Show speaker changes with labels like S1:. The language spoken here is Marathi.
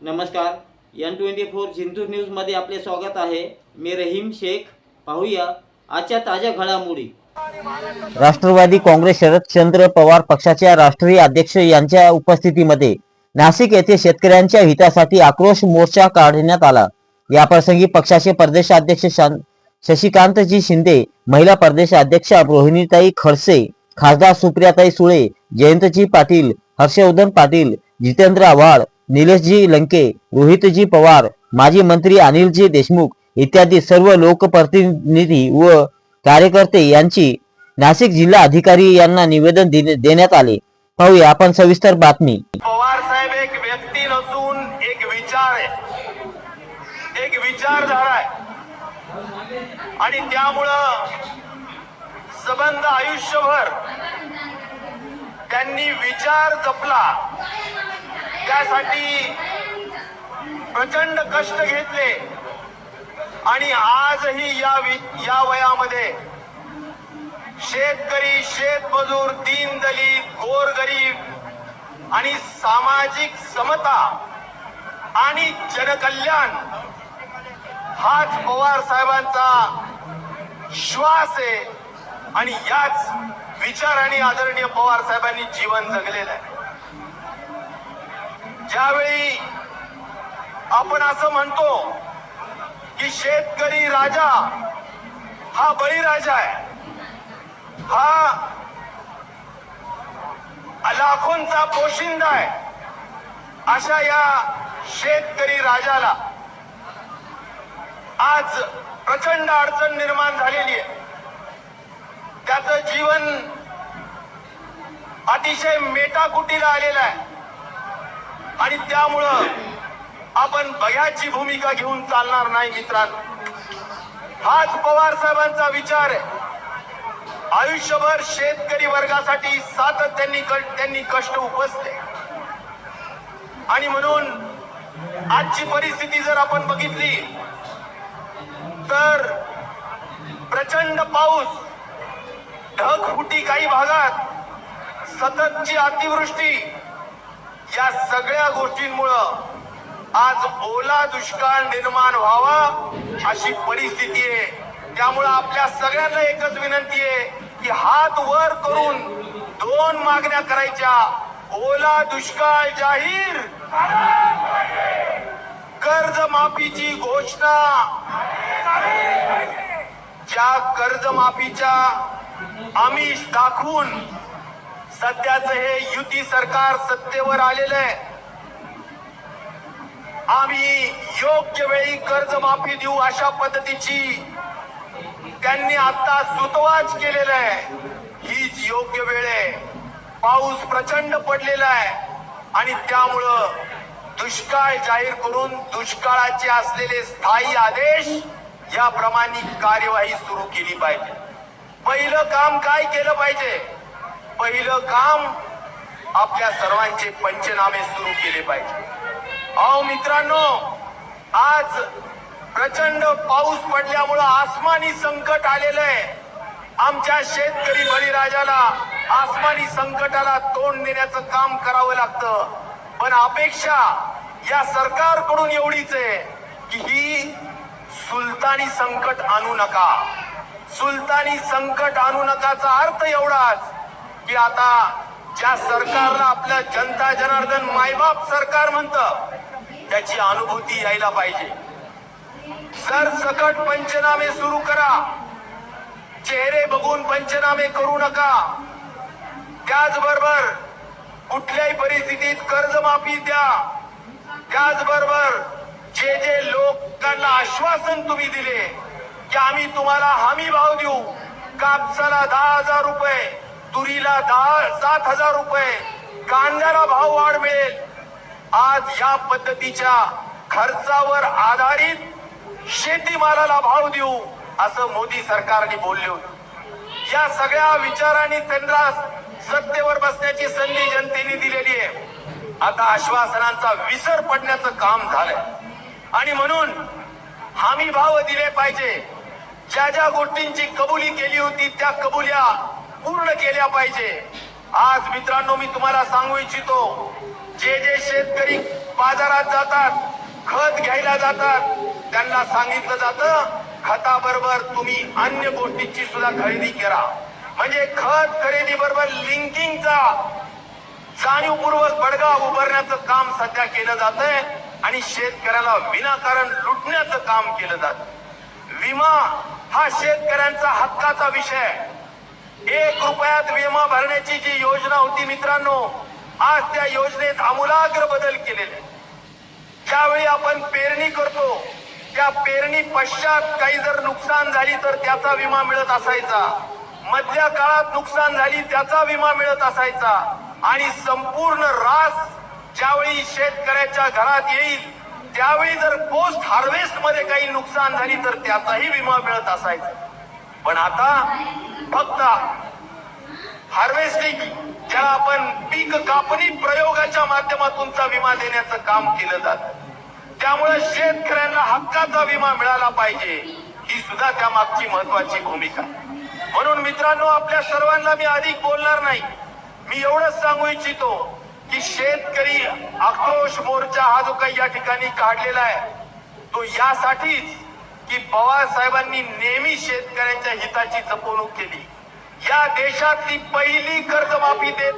S1: नमस्कार एन ट्वेंटी फोर जिंतूर न्यूजमध्ये आपले स्वागत आहे. मी रहीम शेख. पाहूया आजच्या ताज्या घडामोडी.
S2: राष्ट्रवादी काँग्रेस शरदचंद्र पवार पक्षाच्या राष्ट्रीय अध्यक्ष यांच्या उपस्थितीमध्ये नाशिक येथे शेतकऱ्यांच्या हितासाठी आक्रोश मोर्चा काढण्यात आला. या प्रसंगी पक्षाचे प्रदेशाध्यक्ष शशिकांतजी शिंदे महिला प्रदेशाध्यक्ष रोहिणीताई खडसे खासदार सुप्रियाताई सुळे जयंतजी पाटील हर्षवर्धन पाटील जितेंद्र आव्हाड निलेशजी लंके रोहितजी पवार माजी मंत्री अनिलजी देशमुख इत्यादी सर्व लोकप्रतिनिधी व कार्यकर्ते यांची नाशिक जिल्हा अधिकारी यांना निवेदन देण्यात आले. पाहूया आपण सविस्तर बातमी.
S3: पवार साहेब एक व्यक्ती नसून एक विचार आहे. एक विचारधारा आहे. आणि त्यामुळं सबंध आयुष्यभर त्यांनी विचार जपला. त्यासाठी प्रचंड कष्ट घेतले. आणि आजही या वि- या वयामध्ये शेतकरी शेतमजूर दीन दलित गोरगरीब आणि सामाजिक समता आणि जनकल्याण हाच पवार साहेबांचा श्वास आहे. आणि याच विचाराने आदरणीय पवार साहेबांनी जीवन जगलेलं आहे. ज्यावेळी आपण असं म्हणतो की शेतकरी राजा हा बळीराजा आहे. हा लाखोंचा पोशिंदा आहे. अशा या शेतकरी राजाला आज प्रचंड अडचण निर्माण झालेली आहे. त्याचं जीवन अतिशय मेटाकुटीला आलेलं आहे. आणि त्यामुळं आपण बघ्याची भूमिका घेऊन चालणार नाही मित्रांनो. हाच पवार साहेबांचा विचार आहे. आयुष्यभर शेतकरी वर्गासाठी सातत्याने त्यांनी कष्ट उपसले. आणि म्हणून आजची परिस्थिती जर आपण बघितली तर प्रचंड पाऊस ढगफुटी काही भागात सततची अतिवृष्टी या सगळ्या गोष्टींमुळं आज ओला दुष्काळ निर्माण व्हावा अशी परिस्थिती आहे. त्यामुळं आपल्या सगळ्यांना एकच विनंती आहे की हात वर करून दोन मागण्या करायच्या. ओला दुष्काळ जाहीर. कर्ज माफीची घोषणा. ज्या कर्जमाफीच्या आमिष दाखवून सध्याचं हे युती सरकार सत्तेवर आलेलं आहे. आम्ही योग्य वेळी कर्जमाफी देऊ अशा पद्धतीची त्यांनी आता सुतवाच केलेलं आहे. हीच योग्य वेळ आहे. पाऊस प्रचंड पडलेला आहे. आणि त्यामुळं दुष्काळ जाहीर करून दुष्काळाचे असलेले स्थायी आदेश याप्रमाणे कार्यवाही सुरू केली पाहिजे. पहिलं काम काय केलं पाहिजे? पहिलं काम आपल्या सर्वांचे पंचनामे सुरू केले पाहिजे. अहो मित्रांनो आज प्रचंड पाऊस पडल्यामुळं आसमानी संकट आलेलं आहे. आमच्या शेतकरी बळीराजाला आसमानी संकटाला तोंड देण्याचं काम करावं लागतं. पण अपेक्षा या सरकारकडून एवढीच आहे की ही सुलतानी संकट आणू नका. सुलतानी संकट आणू नकाचा अर्थ एवढाच की आता ज्या सरकारला आपलं जनता जनार्दन मायबाप सरकार म्हणतं त्याची अनुभूती यायला पाहिजे. सरसकट पंचनामे सुरू करा चेहरे बघून पंचनामे करू नका त्याचबरोबर कुठल्याही परिस्थितीत कर्जमाफी द्या त्याचबरोबर जे जे लोकांना आश्वासन तुम्ही दिले की आम्ही तुम्हाला हमी भाव देऊ कापसाला दहा हजार रुपये तुरीला दहा सात हजार रुपये. कांद्याला भाव वाढ मिळेल. आज या पद्धतीच्या खर्चावर आधारित शेतीमालाला भाव देऊ असं मोदी सरकारने बोलले होते. या सगळ्या विचारांनी त्यांना सत्तेवर बसण्याची संधी जनतेने दिलेली आहे. आता आश्वासनांचा विसर पडण्याचं काम झालंय. आणि म्हणून हमी भाव दिले पाहिजे. ज्या ज्या गोष्टींची कबुली केली होती त्या कबुल्या पूर्ण केल्या पाहिजे. आज मित्रांनो मी तुम्हाला सांगू इच्छितो जे जे शेतकरी बाजारात जातात खत घ्यायला जातात त्यांना सांगितलं जातं खताबरोबर तुम्ही अन्य गोष्टीची सुद्धा खरेदी करा. म्हणजे खत खरेदी बरोबर लिंकिंगचा जाणीवपूर्वक बडगा उभारण्याचं काम सध्या केलं जात आहे आणि शेतकऱ्याला विनाकारण लुटण्याचं काम केलं जात विमा हा शेतकऱ्यांचा हक्काचा विषय आहे. एक रुपयात विमा भरण्याची जी योजना होती मित्रांनो आज त्या योजनेत आमूलाग्र बदल केलेले ज्यावेळी आपण पेरणी करतो त्या पेरणी पश्चात काही जर नुकसान झाली तर त्याचा विमा मिळत असायचा. मधल्या काळात नुकसान झाली त्याचा विमा मिळत असायचा. आणि संपूर्ण रास ज्यावेळी शेतकऱ्याच्या घरात येईल त्यावेळी जर पोस्ट हार्वेस्टमध्ये काही नुकसान झाली तर त्याचाही विमा मिळत असायचा. पण आता फक्त हार्वेस्टिंग ज्याला आपण पीक कापणी प्रयोगाच्या माध्यमातूनचा विमा देण्याचं काम केलं जात. त्यामुळे शेतकऱ्यांना हक्काचा विमा मिळाला पाहिजे ही सुद्धा त्या मागची महत्वाची भूमिका. म्हणून मित्रांनो आपल्या सर्वांना मी अधिक बोलणार नाही. मी एवढंच सांगू इच्छितो की शेतकरी आक्रोश मोर्चा हा जो काही या ठिकाणी काढलेला आहे तो यासाठीच की पवार साहेबांनी नेहमी शेतकऱ्यांच्या हिताची जपवणूक केली. या देशातली पहिली कर्जमाफी देत